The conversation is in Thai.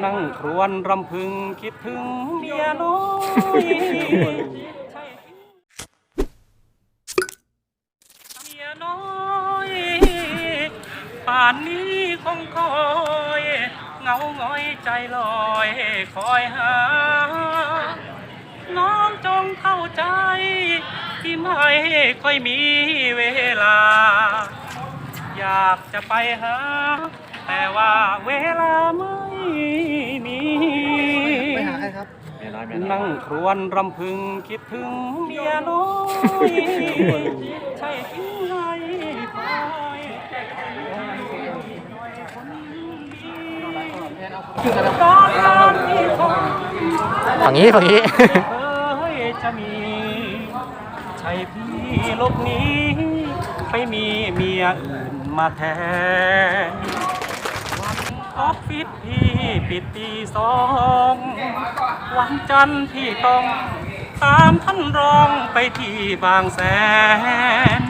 นั่งครวญรำพึงคิดถึงเมียน้อยเมียน้อยป่านนี้คงคอยเหงาหงอยใจลอยคอยหา น้องจงเข้าใจที่ไม่ค่อยมีเวลา อยากจะไปหา แต่ว่าเวลา นั่งครวญรำพึงคิดถึงเมียน้อยใช่ที่ไรคอยตอนนั้นที่คงฝั่งนี้ฝั่งนี้ เคยจะมี ใช่พี่ลบหนี้ ไปมีเมียอื่นมาแทนวันออฟฟิศพี่ปิดตีสอง วันจันทร์พี่ต้อง ตามท่านรองไปที่บางแสน